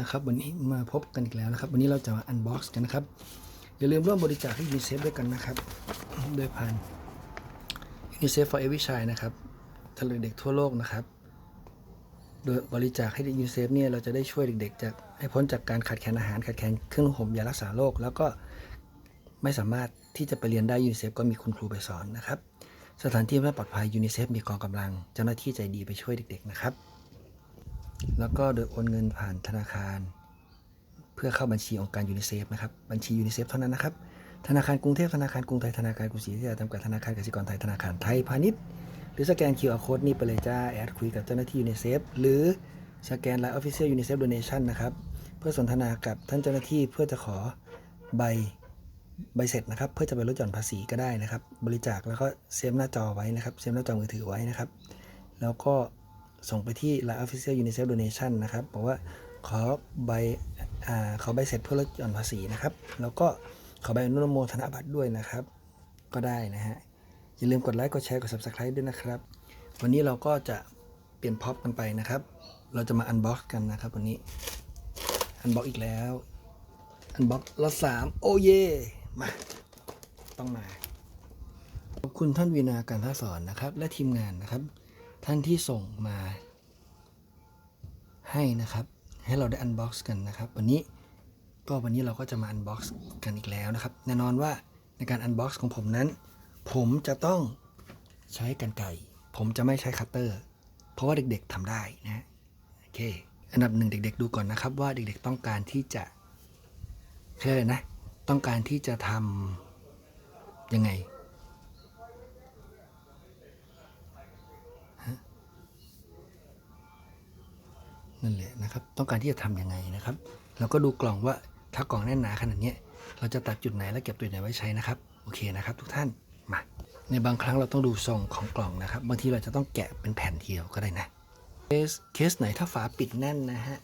นะครับวันนี้มาพบกันอีกแล้วนะครับ วันนี้เราจะมาอันบ็อกซ์กันนะครับ อย่าลืมร่วมบริจาคให้ยูนิเซฟด้วยกันนะครับโดยผ่านยูนิเซฟ for every child นะครับทะเลเด็กทั่วโลกนะครับโดยบริจาคให้ยูนิเซฟเนี่ยเราจะได้ช่วยเด็กๆ จากให้พ้นจากการขาดแคลนอาหารขาดแคลนเครื่องห่มยารักษาโรคแล้วก็ไม่สามารถที่จะไปเรียนได้ยูนิเซฟก็มีคุณครูไปสอนนะครับ สถานที่ไม่ปลอดภัยยูนิเซฟมีกองกำลัง เจ้าหน้าที่ใจดีไปช่วยเด็ก ๆ นะครับ แล้วก็โดยโอนเงินผ่านธนาคาร เพื่อเข้าบัญชีองค์การยูนิเซฟนะครับ บัญชียูนิเซฟเท่านั้นนะครับ ธนาคารกรุงเทพธนาคารกรุงไทยธนาคารกรุงศรีอยุธยาจำกัดธนาคารกสิกรไทยธนาคารไทยพาณิชย์หรือสแกน QR Code นี่ไปเลยจ้า แอดคุยกับเจ้าหน้าที่ยูนิเซฟหรือสแกน Line Official UNICEF Donation นะครับ เพื่อสนทนากับท่านเจ้าหน้าที่เพื่อจะขอใบใบเสร็จนะครับ เพื่อจะไปลดหย่อนภาษีก็ได้นะครับ บริจาคแล้วก็เซฟหน้าจอไว้นะครับเซฟหน้าจอมือถือไว้นะครับ แล้วก็ ส่งไปที่ Line Official UNICEF Donation นะครับ บอกว่าขอใบอขอใบเสร็จเพื่อลดหย่อนภาษีนะครับ แล้วก็ขอใบอนุโมทนาบัตรด้วยนะครับ ก็ได้นะฮะ อย่าลืมกดไลค์ กดแชร์ กด Subscribe ด้วยนะครับ วันนี้เราก็จะเปลี่ยนพ็อปกันไปนะครับ เราจะมาอันบ็อกกันนะครับวันนี้ อันบ็อกอีกแล้ว อันบ็อกละสามโอเย มา ต้องมา ขอบคุณท่านวีนาการท่าสอนนะครับ และทีมงานนะครับ ท่านที่ส่งมาให้นะครับ ให้เราได้อันบ็อกซ์กันนะครับ วันนี้ก็วันนี้เราก็จะมาอันบ็อกซ์กันอีกแล้วนะครับ แน่นอนว่าในการอันบ็อกซ์ของผมนั้น ผมจะต้องใช้กันไก่ ผมจะไม่ใช้คัตเตอร์ เพราะว่าเด็กๆทำได้นะโอเค อันดับหนึ่งเด็ก ๆ ดูก่อนนะครับ ว่าเด็กๆต้องการที่จะเชื่อเลยนะ ต้องการที่จะทำยังไง นั่นแหละนะครับ ต้องการที่จะทำยังไงนะครับ เราก็ดูกล่องว่าถ้ากล่องแน่นหนาขนาดนี้เราจะตัดจุดไหนและเก็บจุดไหนไว้ใช้นะครับ โอเคนะครับ ทุกท่านมาในบางครั้งเราต้องดูทรงของกล่องนะครับ บางทีเราจะต้องแกะเป็นแผ่นเดียวก็ได้นะเคสเคสไหนถ้าฝาปิดแน่นนะฮะ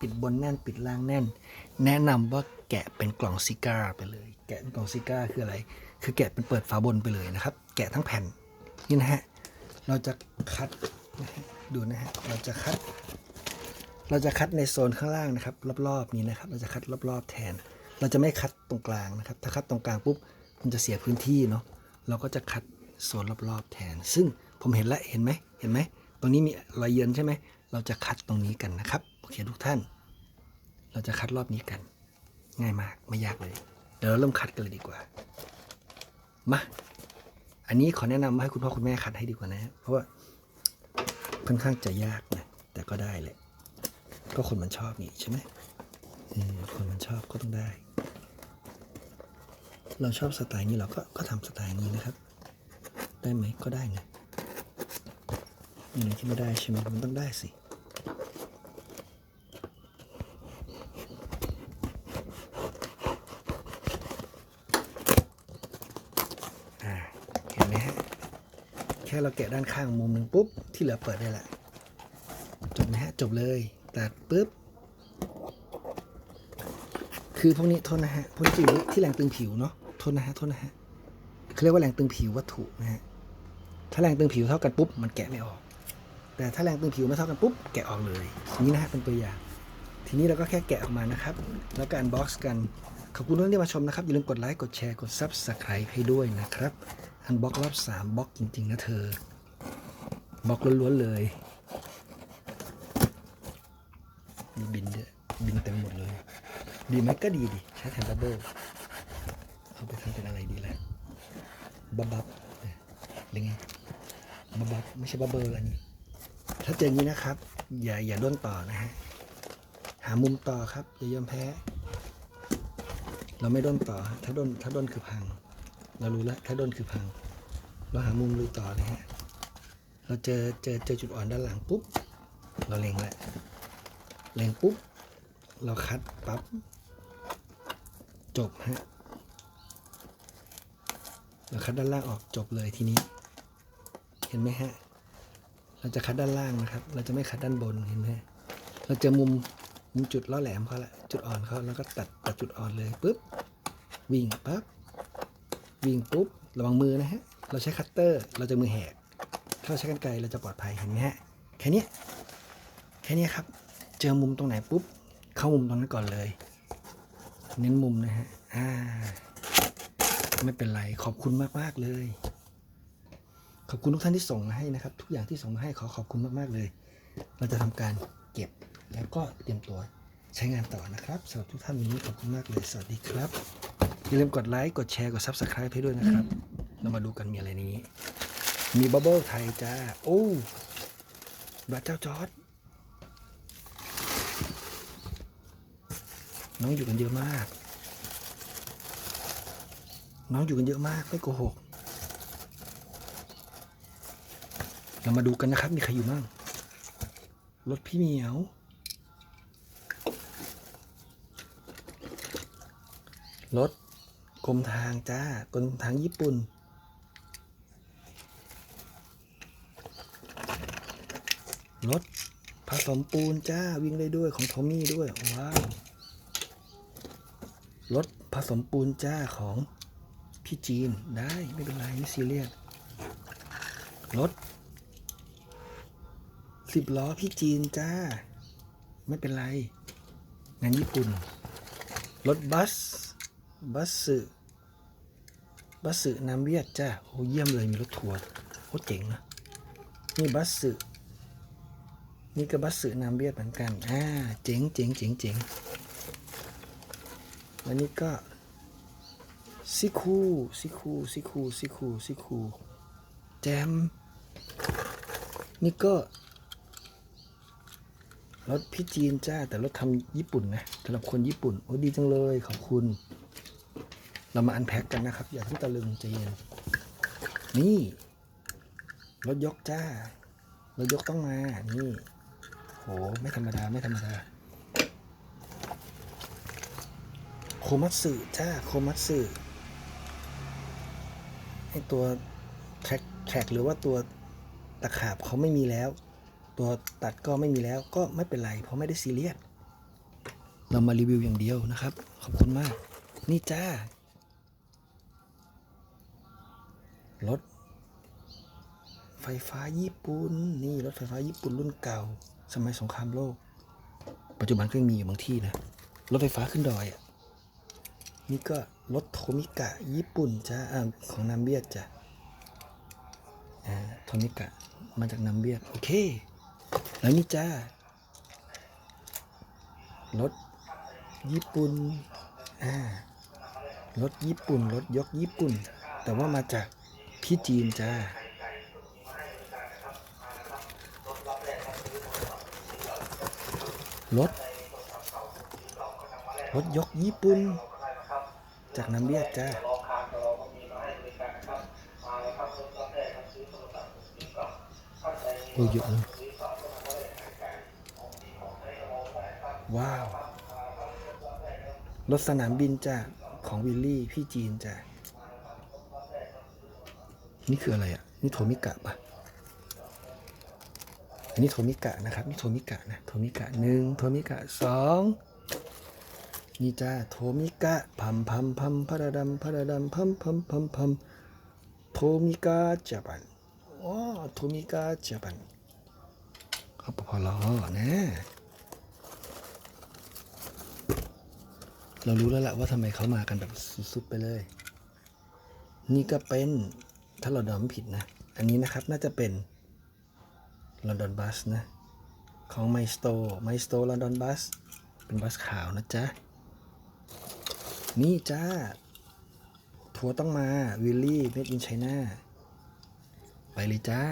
ปิดบนแน่นปิดล่างแน่น แนะนำว่าแกะเป็นกล่องซิก้าไปเลย แกะเป็นกล่องซิก้าคืออะไร คือแกะเป็นเปิดฝาบนไปเลยนะครับ แกะทั้งแผ่นนี่นะฮะเราจะคัดดูนะฮะเราจะคัด เราจะคัดในโซนข้างล่างนะครับ รอบๆนี้นะครับ เราจะคัดรอบๆแทน เราจะไม่คัดตรงกลางนะครับ ถ้าคัดตรงกลางปุ๊บมันจะเสียพื้นที่เนาะเราก็จะคัดโซนรอบๆแทน ซึ่งผมเห็นแล้วเห็นไหมเห็นไหมตรงนี้มีรอยเยินใช่ไหมเราจะคัดตรงนี้กันนะครับโอเคทุกท่าน เราจะคัดรอบนี้กัน ง่ายมากไม่ยากเลยเดี๋ยวเราเริ่มคัดกันเลยดีกว่ามาอันนี้ขอแนะนำาให้คุณพ่อคุณแม่คัดให้ดีกว่านะ เพราะว่าค่อนข้างจะยากนะแต่ก็ได้แหละ ก็คนมันชอบนี่ใช่ไหมคนมันชอบก็ต้องได้ เราชอบสไตล์นี้เราก็ก็ทำสไตล์นี้นะครับ ได้ไหมก็ได้ไงมีอะไรที่ไม่ได้ใช่ไหมมันต้องได้สิเห็นไหมฮะแค่เราแกะด้านข้างมุมหนึ่งปุ๊บ ที่เหลือเปิดได้แหละ จบนะฮะ จบเลย ตัดปุ๊บ คือพวกนี้โทษนะฮะ พวกนี้จะอยู่ที่แหล่งตึงผิวเนาะ โทษนะฮะ โทษนะฮะเขาเรียกว่าแหล่งตึงผิววัตถุนะฮะ ถ้าแรงตึงผิวเท่ากันปุ๊บ มันแกะไม่ออก แต่ถ้าแรงตึงผิวไม่เท่ากันปุ๊บ แกะออกเลย นี่นะฮะเป็นตัวอย่าง ทีนี้เราก็แค่แกะออกมานะครับ แล้วก็อันบ็อกซ์กัน ขอบคุณทุกท่านที่มาชมนะครับ อย่าลืมกดไลค์ กดแชร์ กด Subscribe ให้ด้วยนะครับ อันบ็อกรอบ3บล็อกจริงๆนะเธอบล็อกล้วนๆเลย มีบินด้วยบินเต็มหมดเลย ดีไหมก็ดีดิ ใช้แทนบับเบิ้ลเอาไปทำเป็นอะไรดีล่ะบับบับเออหรือไงบับบับไม่ใช่บับเบิ้ลอันนี้ถ้าเจออย่างนี้นะครับ อย่าอย่าด้นต่อนะฮะหามุมต่อครับอย่ายอมแพ้ เราไม่ด้นต่อ ถ้าด้นถ้าด้นคือพัง เรารู้แล้วถ้าด้นคือพัง เราหามุมลุยต่อนะฮะเราเจอเจอเจอจุดอ่อนด้านหลังปุ๊บ เราเล็งแหละ เล็งปุ๊บ เราคัดปั๊บ จบฮะ เราคัดด้านล่างออกจบเลยทีนี้ เห็นไหมฮะ เราจะคัดด้านล่างนะครับ เราจะไม่คัดด้านบนเห็นไหมเราเจอมุมมุมจุดล่อแหลมเขาละจุดอ่อนเขาแล้วก็ตัดตัดจุดอ่อนเลยปุ๊บวิ่งปั๊บวิ่งปุ๊บระวังมือนะฮะ เราใช้คัตเตอร์เราจะมือแหกถ้าเราใช้กันไกรเราจะปลอดภัยเห็นไหมฮะแค่นี้แค่นี้ครับ เจอมุมตรงไหนปุ๊บ เข้ามุมตรงนั้นก่อนเลย เน้นมุมนะฮะอ่าไม่เป็นไรขอบคุณมากๆเลย ขอบคุณทุกท่านที่ส่งมาให้นะครับ ทุกอย่างที่ส่งมาให้ขอขอบคุณมากๆเลย เราจะทำการเก็บแล้วก็เตรียมตัวใช้งานต่อนะครับสำหรับทุกท่านวันนี้ขอบคุณมากเลย สวัสดีครับอย่าลืมกดไลค์กดแชร์กด Subscribe ให้ด้วยนะครับเรามาดูกันมีอะไรนี้ มีบับเบิลไทยจ้าโอ้บัตรเจ้าจอร์ด น้องอยู่กันเยอะมาก น้องอยู่กันเยอะมากไม่โกหก เรามาดูกันนะครับ มีใครอยู่บ้าง รถพี่เหมียว รถกรมทางจ้ากรมทางญี่ปุ่นรถผสมปูนจ้าวิ่งได้ด้วยของทอมมี่ด้วยว้าว รถผสมปูนจ้าของพี่จีนได้ไม่เป็นไรไม่ซีเรียสรถสิบล้อพี่จีนจ้า ไม่เป็นไร งานญี่ปุ่น รถบัส บัสสึบัสสึน้ำเวียดจ้าโอ้เยี่ยมเลยมีรถทัวร์โคตรเจ๋งนะนี่บัสสึนี่ก็บัสสึน้ำเวียดเหมือนกันอ่าเจ๋งเจ๋งเจ๋งเจ๋ง แล้วนี่ก็ซิคูซิคูซิคูซิคูซิคูแจมนี่ก็รถพี่จีนจ้าแต่รถทำญี่ปุ่นนะสำหรับคนญี่ปุ่น โอ้ดีจังเลยขอบคุณ เรามาอันแพ็กกันนะครับ อย่าเพิ่ตะลึงใจเย็นนี่รถยกจ้ารถยกต้องมา นี่โหไม่ธรรมดา ไม่ธรรมดา โคมัตสึจ้าโคมัตสึไอตัวแทร็กแทร็กหรือว่าตัวตะขาบเขาไม่มีแล้ว ตัวตัดก็ไม่มีแล้วก็ไม่เป็นไร เพราะไม่ได้ซีเรียสเรามารีวิวอย่างเดียวนะครับ ขอบคุณมาก นี่จ้ารถไฟฟ้าญี่ปุ่นนี่รถไฟฟ้าญี่ปุ่นรุ่นเก่า สมัยสงครามโลก ปัจจุบันก็ยังมีอยู่บางที่นะ รถไฟฟ้าขึ้นดอยอะ นี่ก็รถโทมิกะ ญี่ปุ่นจ้าอของนามเบียดจ้ะอ่าโทมิกะ มาจากนามเบียด โอเค แล้วนี่จ้ารถญี่ปุ่นอ่ารถญี่ปุ่น รถยกญี่ปุ่น แต่ว่ามาจากพี่จีนจ้ารถรถยกญี่ปุ่น จากน้ำเบียดจ้าโอ้เยอะเลยว้าว รถสนามบินจ้าของวิลลี่พี่จีนจ้านี่คืออะไรอะ นี่โทมิกะปะอันนี้โทมิกะนะครับ นี่โทมิกะนะ โทมิกะหนึ่งโทมิกะสอง นี่จ้าโทมิกะพัมพัมพัมพระดำพระดำพัมพัมพัมพัมโทมิกะญี่ปุ่นอ๋อโทมิกะญี่ปุ่นเขาพอลอนะเรารู้แล้วล่ะว่าทำไมเขามากันแบบสุดๆไปเลย นี่ก็เป็นถ้าเราเดาไม่ผิดนะ อันนี้นะครับน่าจะเป็นลอนดอนบัสนะ ของไมสโตไมสโตลอนดอนบัสเป็นบัสขาวนะจ๊ะ นี่จ้าทัวต้องมา วิลลี่เมดอินไชน่า ไปเลยจ้า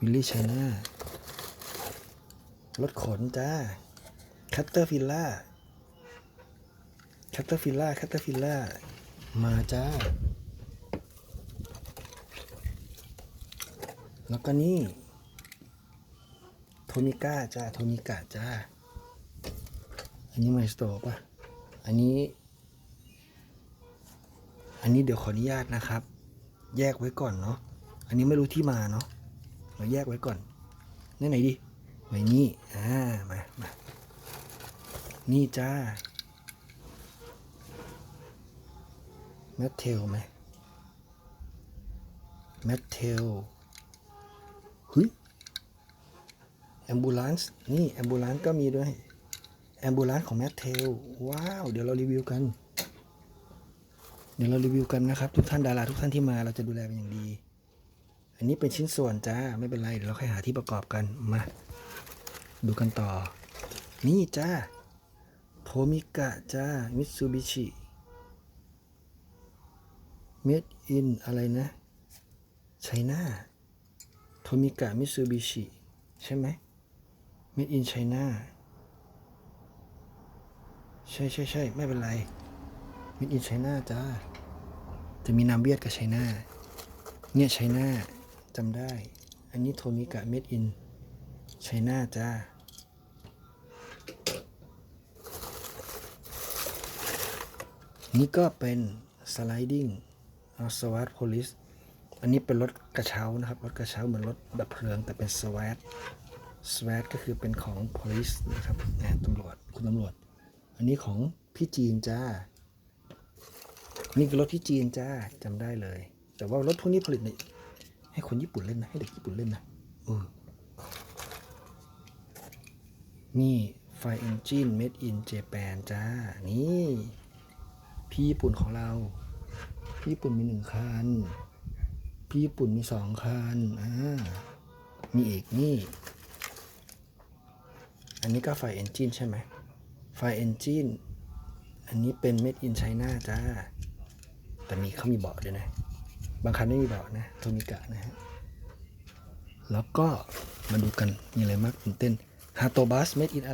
วิลลี่ไชน่ารถขนจ้า คัตเตอร์ฟิลล่า คัตเตอร์ฟิลล่า คัตเตอร์ฟิลล่า มาจ้า แล้วก็นี่ โทมิก้าจ้า โทมิกะจ้า อันนี้ไมสโตป่ะ อันนี้ อันนี้เดี๋ยวขออนุญาตนะครับ แยกไว้ก่อนเนาะ อันนี้ไม่รู้ที่มาเนาะ เราแยกไว้ก่อนนี่ไหนดิไว้นี่ อ่า มามานี่จ้าแมทเทลไหมแมทเทลเฮ้ยแอมบูลานซ์นี่แอมบูลานซ์ก็มีด้วยแอมบูลานของแมทเทลว้าว เดี๋ยวเรารีวิวกัน ดี๋ยวเรารีวิวกันนะครับ ทุกท่านดาราทุกท่านที่มาเราจะดูแลเป็นอย่างดี อันนี้เป็นชิ้นส่วนจ้าไม่เป็นไรเดี๋ยวเราค่อยหาที่ประกอบกันมาดูกันต่อ นี่จ้าโทมิกะจ้ามิตซูบิชิเมดอินอะไรนะไชน่าโทมิกะมิตซูบิชิใช่ไหมเมดอินไชน่าใช่ใช่ใช่ไม่เป็นไรเมดอินไชน่าจ้า จะมีนามเวียดกับไชน่าเนี่ยไชน่าจำได้ อันนี้โทมิกะเมดอินไชน่าจ้านี่ก็เป็น sliding เอาสวัสดโพลิสอันนี้เป็นรถกระเช้านะครับ รถกระเช้าเหมือนรถดับเพลิง แต่เป็นสวัสดสวัสดก็คือเป็นของ police นะครับตำรวจคุณตำรวจ อันนี้ของพี่จีนจ้า นี่คือรถที่จีนจ้าจำได้เลย แต่ว่ารถพวกนี้ผลิตในให้คนญี่ปุ่นเล่นนะ ให้เด็กญี่ปุ่นเล่นนะเออนี่ไฟเอนจิน made in Japan จ้า นี่ พี่ญี่ปุ่นของเรา พี่ญี่ปุ่นมีหนึ่งคัน พี่ญี่ปุ่นมีสองคัน อ่า มีอีกนี่ อันนี้ก็ไฟเอนจินใช่ไหม ไฟเอนจิน อันนี้เป็น made in China จ้า แต่มีเขามีเบาะด้วยนะ บางคันไม่มีเบาะนะโทมิกะนะฮะ แล้วก็มาดูกันมีอะไรมากตื่นเต้นฮาโตบัสเมดอินอะไร